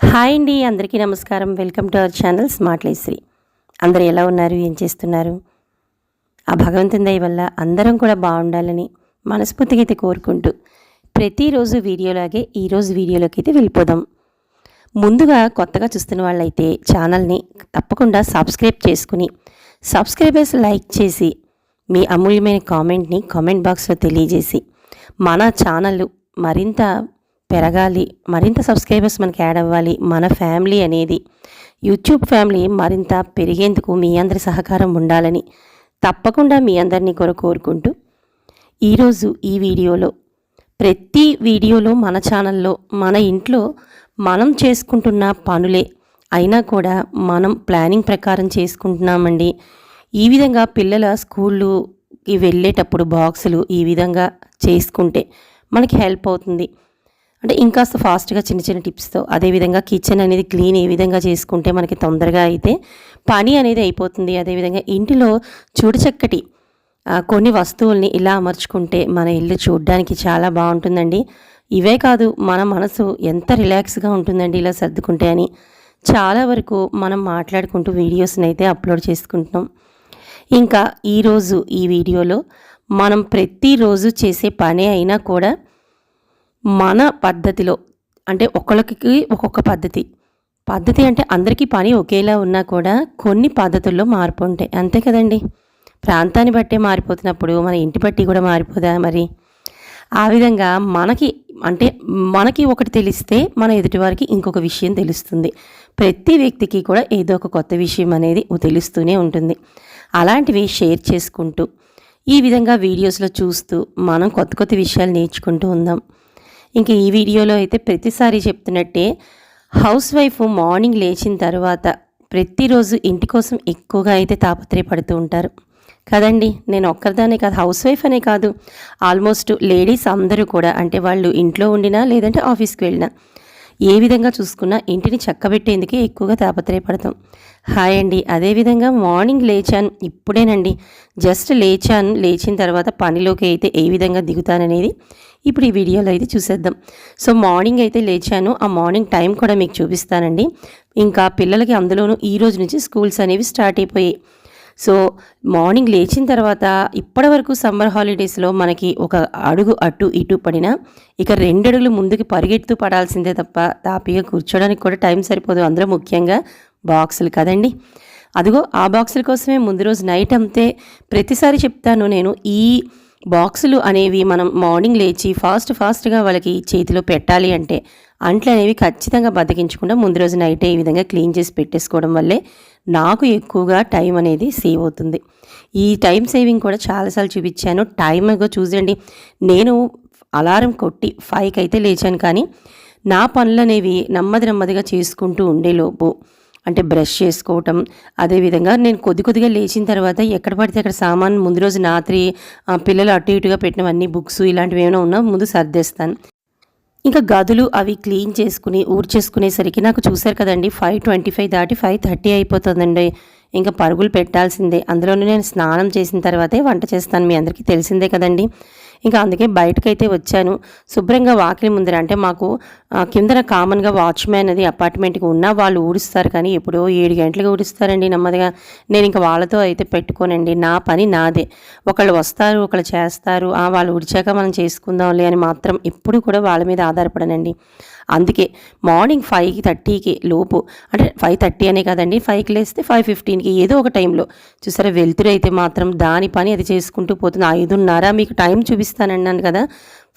Hi అండి అందరికీ నమస్కారం. Welcome to our channel smart Sri. అందరు ఎలా ఉన్నారు? ఏం చేస్తున్నారు? ఆ భగవంతుని దయ వల్ల అందరం కూడా బాగుండాలని మనస్ఫూర్తిగా అయితే కోరుకుంటూ ప్రతిరోజు వీడియోలాగే ఈరోజు వీడియోలోకి అయితే వెళ్ళిపోదాం. ముందుగా కొత్తగా చూస్తున్న వాళ్ళైతే ఛానల్ని తప్పకుండా సబ్స్క్రైబ్ చేసుకుని సబ్స్క్రైబర్స్ లైక్ చేసి మీ అమూల్యమైన కామెంట్ని కామెంట్ బాక్స్లో తెలియజేసి మన ఛానల్ మరింత పెరగాలి మరింత సబ్స్క్రైబర్స్ మనకి యాడ్ అవ్వాలి మన ఫ్యామిలీ అనేది యూట్యూబ్ ఫ్యామిలీ మరింత పెరిగేందుకు మీ అందరి సహకారం ఉండాలని తప్పకుండా మీ అందరినీ కొర కోరుకుంటూ ఈరోజు ఈ వీడియోలో ప్రతి వీడియోలో మన ఛానల్లో మన ఇంట్లో మనం చేసుకుంటున్న పనులే అయినా కూడా మనం ప్లానింగ్ ప్రకారం చేసుకుంటున్నామండి. ఈ విధంగా పిల్లల స్కూళ్ళుకి వెళ్ళేటప్పుడు బాక్సులు ఈ విధంగా చేసుకుంటే మనకి హెల్ప్ అవుతుంది. అంటే ఇంకాస్త ఫాస్ట్గా చిన్న చిన్న టిప్స్తో అదేవిధంగా కిచెన్ అనేది క్లీన్ ఏ విధంగా చేసుకుంటే మనకి తొందరగా అయితే పని అనేది అయిపోతుంది. అదేవిధంగా ఇంటిలో చూడచక్కటి కొన్ని వస్తువుల్ని ఇలా అమర్చుకుంటే మన ఇల్లు చూడడానికి చాలా బాగుంటుందండి. ఇవే కాదు మన మనసు ఎంత రిలాక్స్గా ఉంటుందండి ఇలా సర్దుకుంటే అని. చాలా వరకు మనం మాట్లాడుకుంటూ వీడియోస్ని అయితే అప్లోడ్ చేసుకుంటున్నాం. ఇంకా ఈరోజు ఈ వీడియోలో మనం ప్రతిరోజు చేసే పని అయినా కూడా మన పద్ధతిలో అంటే ఒకళ్ళకి ఒక్కొక్క పద్ధతి. పద్ధతి అంటే అందరికీ పని ఒకేలా ఉన్నా కూడా కొన్ని పద్ధతుల్లో మార్పు ఉంటాయి. అంతే కదండి? ప్రాంతాన్ని బట్టే మారిపోతున్నప్పుడు మన ఇంటి బట్టి కూడా మారిపోదా మరి? ఆ విధంగా మనకి అంటే మనకి ఒకటి తెలిస్తే మన ఎదుటివారికి ఇంకొక విషయం తెలుస్తుంది. ప్రతి వ్యక్తికి కూడా ఏదో ఒక కొత్త విషయం అనేది తెలుస్తూనే ఉంటుంది. అలాంటివి షేర్ చేసుకుంటూ ఈ విధంగా వీడియోస్లో చూస్తూ మనం కొత్త కొత్త విషయాలు నేర్చుకుంటూ ఉందాం. ఇంక ఈ వీడియోలో అయితే ప్రతిసారి చెప్తున్నట్టే హౌస్ వైఫ్ మార్నింగ్ లేచిన తర్వాత ప్రతిరోజు ఇంటి కోసం ఎక్కువగా అయితే తాపత్రయపడుతూ ఉంటారు. కదండి నేను ఒక్కరిదానే కాదు హౌస్ వైఫ్ అనే కాదు. ఆల్మోస్ట్ లేడీస్ అందరూ కూడా అంటే వాళ్ళు ఇంట్లో ఉండినా లేదంటే ఆఫీస్కి వెళ్ళినా ఏ విధంగా చూసుకున్నా ఇంటిని చక్కబెట్టేందుకే ఎక్కువగా తాపత్రయపడతాం. హాయ్ అండి అదేవిధంగా మార్నింగ్ లేచాను ఇప్పుడేనండి. జస్ట్ లేచాను లేచిన తర్వాత పనిలోకి అయితే ఏ విధంగా దిగుతాననేది ఇప్పుడు ఈ వీడియోలో అయితే చూసేద్దాం. సో మార్నింగ్ అయితే లేచాను. ఆ మార్నింగ్ టైం కూడా మీకు చూపిస్తానండి. ఇంకా పిల్లలకి అందులోనూ ఈ రోజు నుంచి స్కూల్స్ అనేవి స్టార్ట్ అయిపోయాయి. సో మార్నింగ్ లేచిన తర్వాత ఇప్పటి వరకు సమ్మర్ హాలిడేస్లో మనకి ఒక అడుగు అటు ఇటు పడినా ఇక రెండు అడుగులు ముందుకు పరిగెడుతూ పడాల్సిందే తప్ప తాపీగా కూర్చోడానికి కూడా టైం సరిపోదు. అందులో ముఖ్యంగా బాక్సులు కదండి. అదిగో ఆ బాక్సుల కోసమే ముందు రోజు నైట్ అంతే. ప్రతిసారి చెప్తాను నేను ఈ బాక్సులు అనేవి మనం మార్నింగ్ లేచి ఫాస్ట్ ఫాస్ట్గా వాళ్ళకి చేతిలో పెట్టాలి అంటే అంట్లు అనేవి ఖచ్చితంగా బతికించకుండా ముందు రోజు నైటే ఈ విధంగా క్లీన్ చేసి పెట్టేసుకోవడం వల్లే నాకు ఎక్కువగా టైం అనేది సేవ్ అవుతుంది. ఈ టైం సేవింగ్ కూడా చాలాసార్లు చూపించాను. టైం చూసండి నేను అలారం కొట్టి ఫైవ్కి అయితే లేచాను కానీ నా పనులు అనేవి నెమ్మది నెమ్మదిగా చేసుకుంటూ ఉండేలోపు అంటే బ్రష్ చేసుకోవటం అదేవిధంగా నేను కొద్ది కొద్దిగా లేచిన తర్వాత ఎక్కడ పడితే అక్కడ సామాన్ ముందు రోజు రాత్రి పిల్లలు అటు ఇటుగా పెట్టినవన్నీ బుక్స్ ఇలాంటివి ఏమైనా ఉన్నా ముందు సర్దేస్తాను. ఇంకా గదులు అవి క్లీన్ చేసుకుని ఊడ్చేసుకునేసరికి నాకు చూశారు కదండి ఫైవ్ ట్వంటీ ఫైవ్ దాటి ఫైవ్ థర్టీ అయిపోతుందండి. ఇంకా పరుగులు పెట్టాల్సిందే. అందులోనే నేను స్నానం చేసిన తర్వాతే వంట చేస్తాను మీ అందరికీ తెలిసిందే కదండి. ఇంకా అందుకే బయటకైతే వచ్చాను. శుభ్రంగా వాకిలి ముందర అంటే మాకు కిందన కామన్గా వాచ్మ్యాన్ అది అపార్ట్మెంట్కి ఉన్నా వాళ్ళు ఊడుస్తారు కానీ ఎప్పుడో ఏడు గంటలకు ఊడుస్తారండి నెమ్మదిగా. నేను ఇంకా వాళ్ళతో అయితే పెట్టుకోనండి. నా పని నాదే. ఒకళ్ళు వస్తారు ఒకళ్ళు చేస్తారు. ఆ వాళ్ళు ఊడిచాక మనం చేసుకుందాంలే అని మాత్రం ఎప్పుడు కూడా వాళ్ళ మీద ఆధారపడనండి. అందుకే మార్నింగ్ ఫైవ్ థర్టీకి లోపు అంటే ఫైవ్ థర్టీ అనే కదండి ఫైవ్కి లేస్తే ఫైవ్ ఫిఫ్టీన్కి ఏదో ఒక టైంలో చూసారా వెళ్తురు అయితే మాత్రం దాని పని అది చేసుకుంటూ పోతుంది. ఐదున్నర మీకు టైం చూపిస్తానన్నాను కదా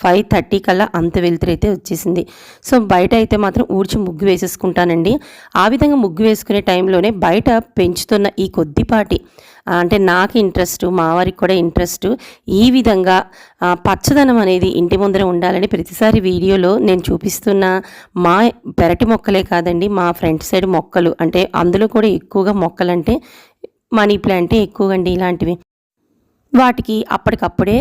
ఫైవ్ థర్టీ కల్లా అంత వెలుతురు అయితే వచ్చేసింది. సో బయట అయితే మాత్రం ఊడ్చి ముగ్గు వేసేసుకుంటానండి. ఆ విధంగా ముగ్గు వేసుకునే టైంలోనే బయట పెంచుతున్న ఈ కొద్దిపాటి అంటే నాకు ఇంట్రెస్ట్ మా వారికి కూడా ఇంట్రెస్ట్ ఈ విధంగా పచ్చదనం అనేది ఇంటి ముందర ఉండాలని ప్రతిసారి వీడియోలో నేను చూపిస్తున్న మా పెరటి మొక్కలే కాదండి మా ఫ్రంట్ సైడ్ మొక్కలు. అంటే అందులో కూడా ఎక్కువగా మొక్కలంటే మనీ ప్లాంటే ఎక్కువగా అండి ఇలాంటివి. వాటికి అప్పటికప్పుడే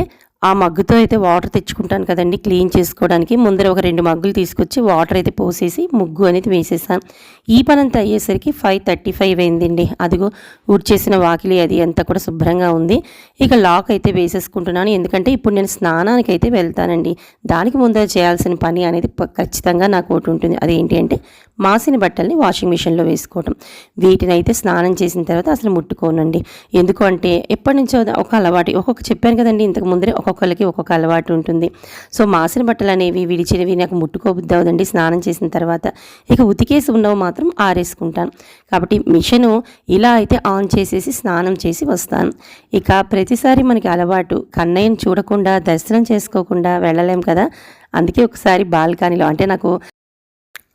ఆ మగ్గుతో అయితే వాటర్ తెచ్చుకుంటాను కదండి క్లీన్ చేసుకోవడానికి. ముందర ఒక రెండు మగ్గులు తీసుకొచ్చి వాటర్ అయితే పోసేసి ముగ్గు అనేది వేసేసాను. ఈ పనంతా అయ్యేసరికి ఫైవ్ థర్టీ ఫైవ్ అయిందండి. అదిగో ఊడ్చేసిన వాకిలి అది అంతా కూడా శుభ్రంగా ఉంది. ఇక లాక్ అయితే వేసేసుకుంటున్నాను. ఎందుకంటే ఇప్పుడు నేను స్నానానికి అయితే వెళ్తానండి. దానికి ముందర చేయాల్సిన పని అనేది ఖచ్చితంగా నాకు ఒకటి ఉంటుంది. అదేంటి అంటే మాసిన బట్టల్ని వాషింగ్ మిషన్లో వేసుకోవటం. వీటిని అయితే స్నానం చేసిన తర్వాత అసలు ముట్టుకోనండి. ఎందుకు అంటే ఎప్పటి నుంచో ఒక అలవాటు ఒక్కొక్క చెప్పాను కదండి ఇంతకు ముందరే ఒక్కొక్కరికి ఒక్కొక్క అలవాటు ఉంటుంది. సో మాసిన బట్టలు అనేవి విడిచినవి నాకు ముట్టుకోబుద్ది అవదండి స్నానం చేసిన తర్వాత. ఇక ఉతికేసి ఉన్నవి మాత్రం ఆరేసుకుంటాను. కాబట్టి మిషను ఇలా అయితే ఆన్ చేసేసి స్నానం చేసి వస్తాను. ఇక ప్రతిసారి మనకి అలవాటు కన్నయ్యను చూడకుండా దర్శనం చేసుకోకుండా వెళ్ళలేం కదా. అందుకే ఒకసారి బాల్కనీలో అంటే నాకు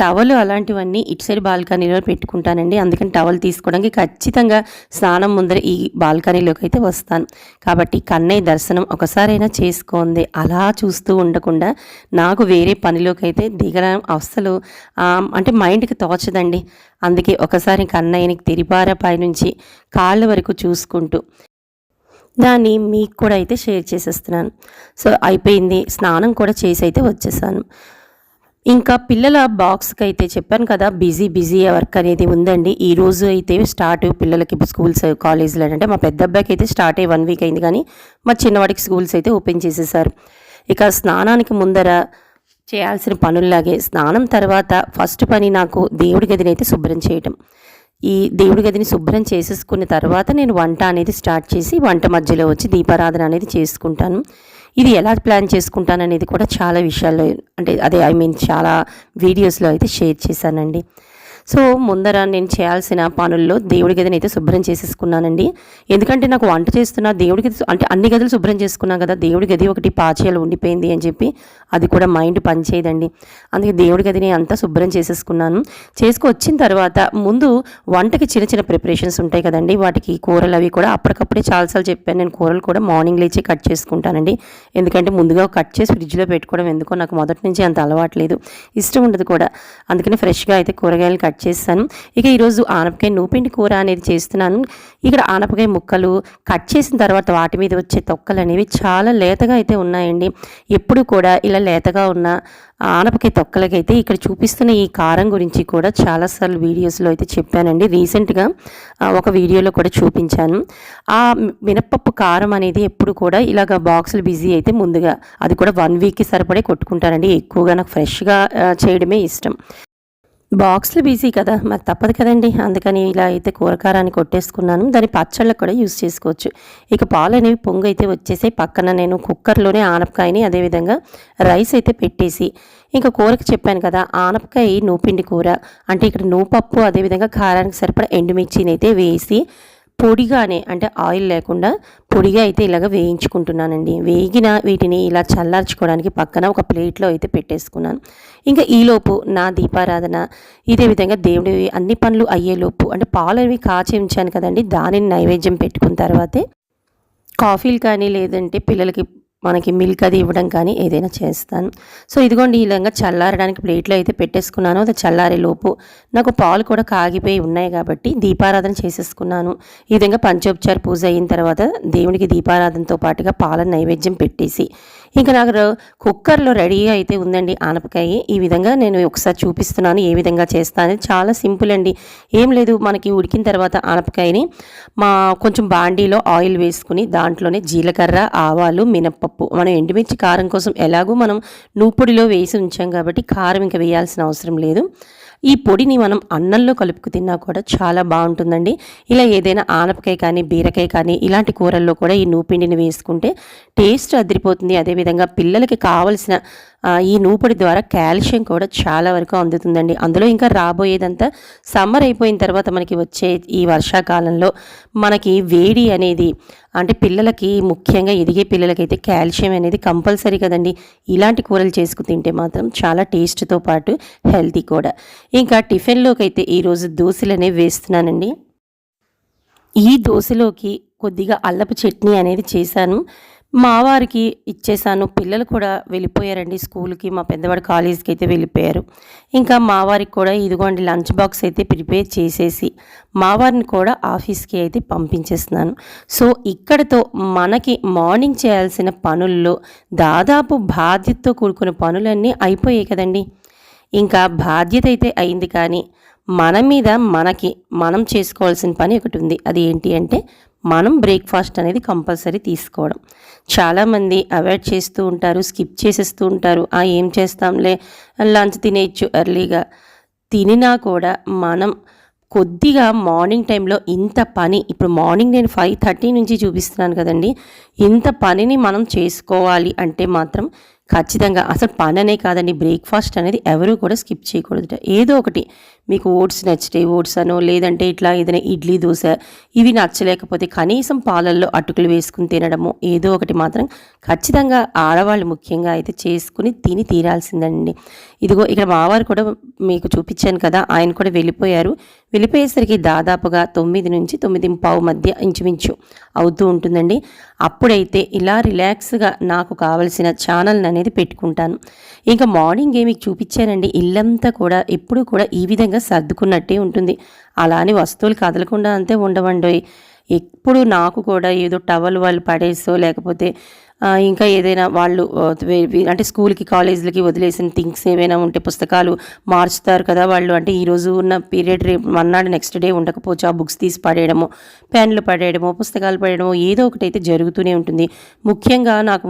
టవల్ అలాంటివన్నీ ఇటు సైడ్ బాల్కనీలో పెట్టుకుంటానండి. అందుకని టవల్ తీసుకోవడానికి ఖచ్చితంగా స్నానం ముందర ఈ బాల్కనీలోకి అయితే వస్తాను. కాబట్టి కన్నయ్య దర్శనం ఒకసారైనా చేసుకోంది అలా చూస్తూ ఉండకుండా నాకు వేరే పనిలోకి అయితే దిగడం అస్సలు అంటే మైండ్కి తోచదండి. అందుకే ఒకసారి కన్నయ్యని తిరిపార పైనుంచి కాళ్ళ వరకు చూసుకుంటూ దాన్ని మీకు కూడా అయితే షేర్ చేసేస్తున్నాను. సో అయిపోయింది. స్నానం కూడా చేసి అయితే వచ్చేసాను. ఇంకా పిల్లల బాక్స్కి అయితే చెప్పాను కదా బిజీ బిజీ వర్క్ అనేది ఉందండి. ఈ రోజు అయితే స్టార్ట్ పిల్లలకి స్కూల్స్ కాలేజీలో అంటే మా పెద్ద అబ్బాయికి అయితే స్టార్ట్ అయ్యి వన్ వీక్ అయింది కానీ మా చిన్నవాడికి స్కూల్స్ అయితే ఓపెన్ చేసేసారు. ఇక స్నానానికి ముందర చేయాల్సిన పనుల్లాగే స్నానం తర్వాత ఫస్ట్ పని నాకు దేవుడి గదిని అయితే శుభ్రం చేయటం. ఈ దేవుడి గదిని శుభ్రం చేసేసుకున్న తర్వాత నేను వంట అనేది స్టార్ట్ చేసి వంట మధ్యలో వచ్చి దీపారాధన అనేది చేసుకుంటాను. ఇది ఎలా ప్లాన్ చేసుకుంటాననేది కూడా చాలా విషయాల్లో అంటే అదే ఐ మీన్ చాలా వీడియోస్లో అయితే షేర్ చేశానండి. సో ముందర నేను చేయాల్సిన పనుల్లో దేవుడి గదిని అయితే శుభ్రం చేసేసుకున్నానండి. ఎందుకంటే నాకు వంట చేస్తున్నా దేవుడి గది అంటే అన్ని గదులు శుభ్రం చేసుకున్నాను కదా దేవుడి గది ఒకటి పాచేలు ఉండిపోయింది అని చెప్పి అది కూడా మైండ్ పనిచేయదండి అందుకే దేవుడి గదిని అంతా శుభ్రం చేసేసుకున్నాను. చేసుకొచ్చిన తర్వాత ముందు వంటకి చిన్న చిన్న ప్రిపరేషన్స్ ఉంటాయి కదండి. వాటికి కూరలు అవి కూడా అప్పటికప్పుడే చాలాసార్లు చెప్పాను. నేను కూరలు కూడా మార్నింగ్ లేచి కట్ చేసుకుంటానండి. ఎందుకంటే ముందుగా కట్ చేసి ఫ్రిడ్జ్లో పెట్టుకోవడం ఎందుకో నాకు మొదటి నుంచి అంత అలవాట్లేదు ఇష్టం ఉండదు కూడా. అందుకని ఫ్రెష్గా అయితే కూరగాయలు కట్ చేస్తాను. ఇక ఈరోజు ఆనపకాయ నూపిండి కూర అనేది చేస్తున్నాను. ఇక్కడ ఆనపకాయ ముక్కలు కట్ చేసిన తర్వాత వాటి మీద వచ్చే తొక్కలు అనేవి చాలా లేతగా అయితే ఉన్నాయండి. ఎప్పుడు కూడా ఇలా లేతగా ఉన్న ఆనపకాయ తొక్కలకైతే ఇక్కడ చూపిస్తున్న ఈ కారం గురించి కూడా చాలాసార్లు వీడియోస్లో అయితే చెప్పానండి. రీసెంట్గా ఒక వీడియోలో కూడా చూపించాను. ఆ మినప్పప్పు కారం అనేది ఎప్పుడు కూడా ఇలాగ బాక్సులు బిజీ అయితే ముందుగా అది కూడా వన్ వీక్కి సరిపడే కొట్టుకుంటానండి. ఎక్కువగా నాకు ఫ్రెష్గా చేయడమే ఇష్టం. బాక్స్లు బిజీ కదా మరి తప్పదు కదండి. అందుకని ఇలా అయితే కూరకారాన్ని కొట్టేసుకున్నాను. దాని పచ్చళ్ళకు కూడా యూస్ చేసుకోవచ్చు. ఇక పాలు అనేవి పొంగు అయితే వచ్చేసి పక్కన నేను కుక్కర్లోనే ఆనపకాయని అదేవిధంగా రైస్ అయితే పెట్టేసి ఇంకా కూరకి చెప్పాను కదా ఆనపకాయ నూపిండి కూర. అంటే ఇక్కడ నూపప్పు అదేవిధంగా కారానికి సరిపడా ఎండుమిర్చిని అయితే వేసి పొడిగానే అంటే ఆయిల్ లేకుండా పొడిగా అయితే ఇలాగ వేయించుకుంటున్నానండి. వేగిన వీటిని ఇలా చల్లార్చుకోవడానికి పక్కన ఒక ప్లేట్లో అయితే పెట్టేసుకున్నాను. ఇంకా ఈలోపు నా దీపారాధన ఇదే విధంగా దేవుడివి అన్ని పనులు అయ్యేలోపు అంటే పాలు అవి కాచి ఉంచాను కదండి దానిని నైవేద్యం పెట్టుకున్న తర్వాతే కాఫీలు కానీ లేదంటే పిల్లలకి మనకి మిల్క్ అది ఇవ్వడం కానీ ఏదైనా చేస్తాను. సో ఇదిగోండి ఈ విధంగా చల్లారడానికి ప్లేట్లో అయితే పెట్టేసుకున్నాను. అది చల్లారే లోపు నాకు పాలు కూడా కాగిపోయి ఉన్నాయి కాబట్టి దీపారాధన చేసేసుకున్నాను. ఈ విధంగా పంచోపచార పూజ అయిన తర్వాత దేవునికి దీపారాధనతో పాటుగా పాల నైవేద్యం పెట్టేసి ఇంకా నాకు కుక్కర్లో రెడీగా అయితే ఉందండి ఆనపకాయ. ఈ విధంగా నేను ఒకసారి చూపిస్తున్నాను ఏ విధంగా చేస్తాను చాలా సింపుల్ అండి. ఏం లేదు మనకి ఉడికిన తర్వాత ఆనపకాయని మా కొంచెం బాండీలో ఆయిల్ వేసుకుని దాంట్లోనే జీలకర్ర ఆవాలు మినప్పప్పు మనం ఎండుమిర్చి కారం కోసం ఎలాగో మనం నూపుడిలో వేసి ఉంచాం కాబట్టి కారం ఇంకా వేయాల్సిన అవసరం లేదు. ఈ పొడిని మనం అన్నంలో కలుపుకు తిన్నా కూడా చాలా బాగుంటుందండి. ఇలా ఏదైనా ఆనపకాయ కానీ బీరకాయ కానీ ఇలాంటి కూరల్లో కూడా ఈ నూపిండిని వేసుకుంటే టేస్ట్ అదిరిపోతుంది. అదేవిధంగా పిల్లలకి కావలసిన ఈ నూపడి ద్వారా కాల్షియం కూడా చాలా వరకు అందుతుందండి. అందులో ఇంకా రాబోయేదంతా సమ్మర్ అయిపోయిన తర్వాత మనకి వచ్చే ఈ వర్షాకాలంలో మనకి వేడి అనేది అంటే పిల్లలకి ముఖ్యంగా ఎదిగే పిల్లలకైతే కాల్షియం అనేది కంపల్సరీ కదండి. ఇలాంటి కూరలు చేసుకు తింటే మాత్రం చాలా టేస్ట్తో పాటు హెల్తీ కూడా. ఇంకా టిఫిన్లోకి అయితే ఈరోజు దోశలు అనేవి వేస్తున్నానండి. ఈ దోశలోకి కొద్దిగా అల్లపు చట్నీ అనేది చేశాను. మా వారికి ఇచ్చేసాను పిల్లలు కూడా వెళ్ళిపోయారండి స్కూల్కి. మా పెద్దవాడు కాలేజీకి అయితే వెళ్ళిపోయారు. ఇంకా మా వారికి కూడా ఇదిగోండి లంచ్ బాక్స్ అయితే ప్రిపేర్ చేసేసి మా వారిని కూడా ఆఫీస్కి అయితే పంపించేస్తున్నాను. సో ఇక్కడతో మనకి మార్నింగ్ చేయాల్సిన పనుల్లో దాదాపు బాధ్యతతో కూడుకున్న పనులన్నీ అయిపోయాయి కదండి. ఇంకా బాధ్యత అయితే అయింది కానీ మన మీద మనకి మనం చేసుకోవాల్సిన పని ఒకటి ఉంది. అది ఏంటి అంటే మనం బ్రేక్ఫాస్ట్ అనేది కంపల్సరీ తీసుకోవడం. చాలామంది అవాయిడ్ చేస్తూ ఉంటారు స్కిప్ చేసేస్తూ ఉంటారు. ఆ ఏం చేస్తాంలే? లంచ్ తినేయచ్చు ఎర్లీగా. తినినా కూడా మనం కొద్దిగా మార్నింగ్ టైంలో ఇంత పని ఇప్పుడు మార్నింగ్ నేను ఫైవ్ థర్టీ నుంచి చూపిస్తున్నాను కదండి ఇంత పనిని మనం చేసుకోవాలి అంటే మాత్రం ఖచ్చితంగా అసలు పని అనే కాదండి. బ్రేక్ఫాస్ట్ అనేది ఎవరూ కూడా స్కిప్ చేయకూడదు ఏదో ఒకటి మీకు ఓట్స్ నచ్చితే ఓట్స్ అనో లేదంటే ఇట్లా ఏదైనా ఇడ్లీ దోశ ఇవి నచ్చలేకపోతే కనీసం పాలల్లో అటుకులు వేసుకుని తినడము ఏదో ఒకటి మాత్రం ఖచ్చితంగా ఆడవాళ్ళు ముఖ్యంగా అయితే చేసుకుని తిని తీరాల్సిందండి. ఇదిగో ఇక్కడ మావారు కూడా మీకు చూపించాను కదా ఆయన కూడా వెళ్ళిపోయారు. వెళ్ళిపోయేసరికి దాదాపుగా తొమ్మిది నుంచి తొమ్మిది పావు మధ్య ఇంచుమించు అవుతూ ఉంటుందండి. అప్పుడైతే ఇలా రిలాక్స్గా నాకు కావలసిన ఛానల్ అనేది పెట్టుకుంటాను. ఇంకా మార్నింగ్ ఏ మీకు చూపించానండి ఇల్లంతా కూడా ఎప్పుడు కూడా ఈ విధంగా సర్దుకున్నట్టే ఉంటుంది. అలా అని వస్తువులు కదలకుండా అంతే ఉండవండి. ఎప్పుడు నాకు కూడా ఏదో టవల్ వాళ్ళు పడేసో లేకపోతే ఇంకా ఏదైనా వాళ్ళు అంటే స్కూల్కి కాలేజీలకి వదిలేసిన థింగ్స్ ఏమైనా ఉంటే పుస్తకాలు మార్చుతారు కదా వాళ్ళు. అంటే ఈరోజు ఉన్న పీరియడ్ రేపు మన్నాడు నెక్స్ట్ డే ఉండకపోవచ్చు. ఆ బుక్స్ తీసి పడేయడము పెన్లు పడేయడము పుస్తకాలు పడేయడము ఏదో ఒకటి అయితే జరుగుతూనే ఉంటుంది. ముఖ్యంగా నాకు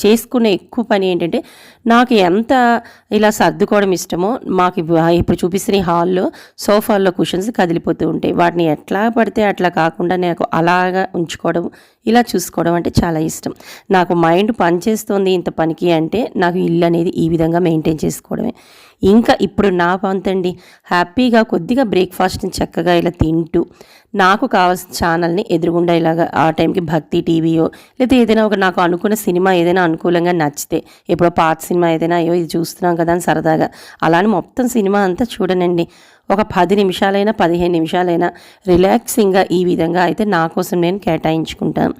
చేసుకునే ఎక్కువ పని ఏంటంటే నాకు ఎంత ఇలా సర్దుకోవడం ఇష్టమో మాకు ఇప్పుడు చూపిస్తున్న హాల్లో సోఫాల్లో కుషన్స్ కదిలిపోతూ ఉంటాయి. వాటిని ఎట్లా పడితే అట్లా కాకుండా నాకు అలాగా ఉంచుకోవడం ఇలా చూసుకోవడం అంటే చాలా ఇష్టం. నాకు మైండ్ పనిచేస్తుంది ఇంత పనికి అంటే నాకు ఇల్లు అనేది ఈ విధంగా మెయింటైన్ చేసుకోవడమే. ఇంకా ఇప్పుడు నా వంతండి. హ్యాపీగా కొద్దిగా బ్రేక్ఫాస్ట్ని చక్కగా ఇలా తింటూ నాకు కావాల్సిన ఛానల్ని ఎదురుగుండా ఇలాగా ఆ టైంకి భక్తి టీవీయో లేదా ఏదైనా ఒక నాకు అనుకున్న సినిమా ఏదైనా అనుకూలంగా నచ్చితే ఎప్పుడో పాత సినిమా ఏదైనా అయ్యో ఇది చూస్తున్నాం కదా అని సరదాగా. అలానే మొత్తం సినిమా అంతా చూడనండి. ఒక పది నిమిషాలైనా పదిహేను నిమిషాలైనా రిలాక్సింగ్గా ఈ విధంగా అయితే నా కోసం నేను కేటాయించుకుంటాను.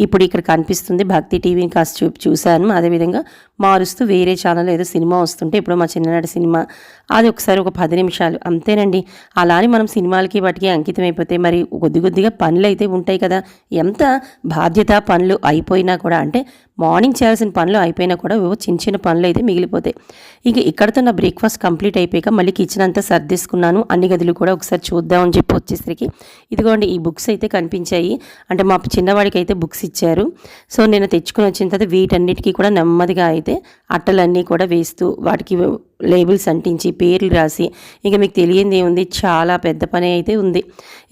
ఇప్పుడు ఇక్కడ కనిపిస్తుంది భక్తి టీవీని కాస్త చూ చూశాను. అదేవిధంగా మారుస్తూ వేరే ఛానల్ ఏదో సినిమా వస్తుంటే ఇప్పుడు మా చిన్ననాటి సినిమా. అది ఒకసారి ఒక పది నిమిషాలు. అంతేనండి. అలానే మనం సినిమాలకి వాటికి అంకితం అయిపోతే మరి కొద్ది కొద్దిగా పనులు అయితే ఉంటాయి కదా. ఎంత బాధ్యత పనులు అయిపోయినా కూడా అంటే మార్నింగ్ చేయాల్సిన పనులు అయిపోయినా కూడా చిన్న చిన్న పనులు అయితే మిగిలిపోతాయి ఇంక ఇక్కడతో నా బ్రేక్ఫాస్ట్ కంప్లీట్ అయిపోయాక మళ్ళీ కిచెన్ అంతా సర్దేసుకున్నాను. అన్ని గదులు కూడా ఒకసారి చూద్దామని చెప్పి వచ్చేసరికి ఇదిగోండి ఈ బుక్స్ అయితే కనిపించాయి. అంటే మా చిన్నవాడికి అయితే బుక్స్ ఇచ్చారు. సో నేను తెచ్చుకొని వచ్చిన తర్వాత వీటన్నిటికీ కూడా నెమ్మదిగా అయితే అట్టలన్నీ కూడా వేస్తూ వాటికి లేబుల్స్ అంటించి పేర్లు రాసి ఇంకా మీకు తెలియంది ఏముంది? చాలా పెద్ద పని అయితే ఉంది.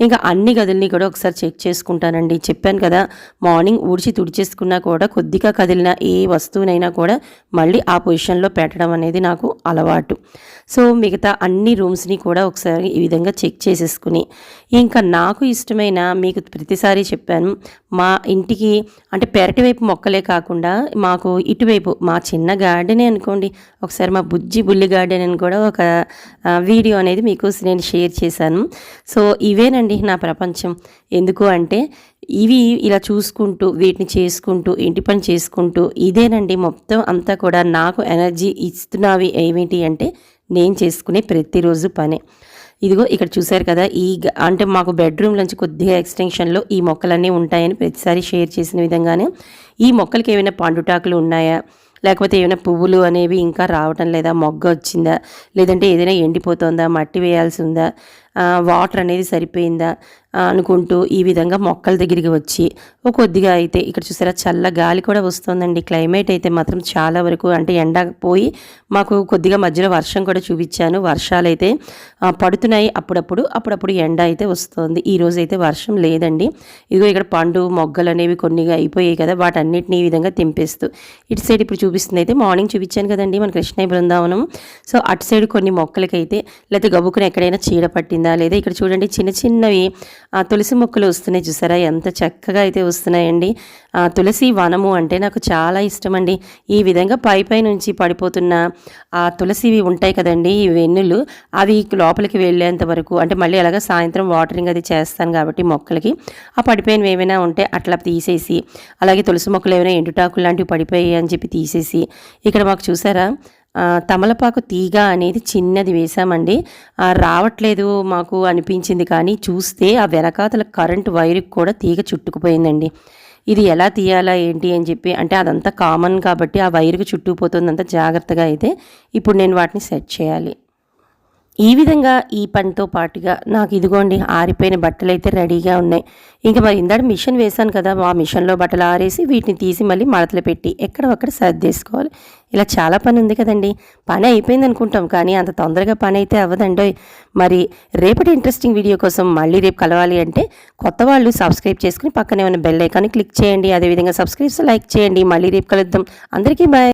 ఇంకా అన్ని గదుల్ని కూడా ఒకసారి చెక్ చేసుకుంటానండి. చెప్పాను కదా మార్నింగ్ ఊడ్చి తుడిచేసుకున్నా కూడా కొద్దిగా కదిలిన ఏ వస్తువునైనా కూడా మళ్ళీ ఆ పొజిషన్లో పెట్టడం అనేది నాకు అలవాటు. సో మిగతా అన్ని రూమ్స్ని కూడా ఒకసారి ఈ విధంగా చెక్ చేసేసుకుని ఇంకా నాకు ఇష్టమైన మీకు ప్రతిసారి చెప్పాను మా ఇంటికి అంటే పెరటి వైపు మొక్కలే కాకుండా మాకు ఇటువైపు మా చిన్న గార్డెనే అనుకోండి ఒకసారి మా బుజ్జి బుల్లి గార్డెన్ అని కూడా ఒక వీడియో అనేది మీకు నేను షేర్ చేశాను. సో ఇవేనండి నా ప్రపంచం. ఎందుకు అంటే ఇవి ఇలా చూసుకుంటూ వీటిని చేసుకుంటూ ఇంటి పని చేసుకుంటూ ఇదేనండి మొత్తం అంతా కూడా నాకు ఎనర్జీ ఇస్తున్నవి ఏమిటి అంటే నేను చేసుకునే ప్రతిరోజు పనే. ఇదిగో ఇక్కడ చూశారు కదా ఈ అంటే మాకు బెడ్రూమ్ నుంచి కొద్దిగా ఎక్స్టెన్షన్లో ఈ మొక్కలన్నీ ఉంటాయని ప్రతిసారి షేర్ చేసిన విధంగానే ఈ మొక్కలకి ఏమైనా పండుటాకులు ఉన్నాయా? లేకపోతే ఏమైనా పువ్వులు అనేవి ఇంకా రావటం లేదా మొగ్గ వచ్చిందా? లేదంటే ఏదైనా ఎండిపోతుందా? మట్టి వేయాల్సి ఉందా? వాటర్ అనేది సరిపోయిందా? అనుకుంటూ ఈ విధంగా మొక్కల దగ్గరికి వచ్చి ఒక కొద్దిగా అయితే ఇక్కడ చూసారా చల్ల గాలి కూడా వస్తుందండి. క్లైమేట్ అయితే మాత్రం చాలా వరకు అంటే ఎండ పోయి మాకు కొద్దిగా మధ్యలో వర్షం కూడా చూపించాను. వర్షాలు అయితే పడుతున్నాయి అప్పుడప్పుడు అప్పుడప్పుడు ఎండ అయితే వస్తుంది. ఈ రోజు అయితే వర్షం లేదండి. ఇదిగో ఇక్కడ పండు మొగ్గలు అనేవి కొన్ని అయిపోయాయి కదా వాటన్నిటిని ఈ విధంగా తెంపేస్తూ ఇటు సైడ్ ఇప్పుడు చూపిస్తుంది అయితే మార్నింగ్ చూపించాను కదండి మన కృష్ణయ్య బృందావనం. సో అటు సైడ్ కొన్ని మొక్కలకైతే లేకపోతే గబుకుని ఎక్కడైనా చీడ పట్టిందా లేదా ఇక్కడ చూడండి చిన్న చిన్నవి ఆ, తులసి మొక్కలు వస్తున్నాయి చూసారా? ఎంత చక్కగా అయితే వస్తున్నాయండి. ఆ, తులసి వనము అంటే నాకు చాలా ఇష్టం అండి ఈ విధంగా పై పై నుంచి పడిపోతున్న ఆ తులసివి ఉంటాయి కదండి ఈ వెన్నులు. అవి లోపలికి వెళ్ళేంత వరకు అంటే మళ్ళీ అలాగా సాయంత్రం వాటరింగ్ అది చేస్తాను కాబట్టి మొక్కలకి. ఆ పడిపోయినవి ఏమైనా ఉంటే అట్లా తీసేసి అలాగే తులసి మొక్కలు ఏమైనా ఎండుటాకులు లాంటివి పడిపోయాయి అని చెప్పి తీసేసి ఇక్కడ మాకు చూసారా? తమలపాకు తీగ అనేది చిన్నది వేసామండి రావట్లేదు మాకు అనిపించింది కానీ చూస్తే ఆ వెనకాతల కరెంట్ వైర్కి కూడా తీగ చుట్టుకుపోయిందండి. ఇది ఎలా తీయాలా ఏంటి అని చెప్పి అంటే అదంతా కామన్ కాబట్టి ఆ వైర్కి చుట్టుకుపోతుందంతా జాగ్రత్తగా అయితే ఇప్పుడు నేను వాటిని సెట్ చేయాలి. ఈ విధంగా ఈ పనితో పాటుగా నాకు ఇదిగోండి ఆరిపోయిన బట్టలు అయితే రెడీగా ఉన్నాయి. ఇంకా మరి ఇందాడు మిషన్ వేశాను కదా ఆ మిషన్లో బట్టలు ఆరేసి వీటిని తీసి మళ్ళీ మడతలు పెట్టి ఎక్కడ ఒక్కడ సర్దేసుకోవాలి ఇలా చాలా పని ఉంది కదండి. పని అయిపోయింది అనుకుంటాం కానీ అంత తొందరగా పని అయితే అవ్వదండో మరి రేపటి ఇంట్రెస్టింగ్ వీడియో కోసం మళ్ళీ రేపు కలవాలి అంటే కొత్త వాళ్ళు సబ్స్క్రైబ్ చేసుకుని పక్కనే ఉన్న బెల్ ఐకాన్ని క్లిక్ చేయండి. అదేవిధంగా సబ్స్క్రైబ్స్ లైక్ చేయండి. మళ్ళీ రేపు కలుద్దాం. అందరికీ బాయ్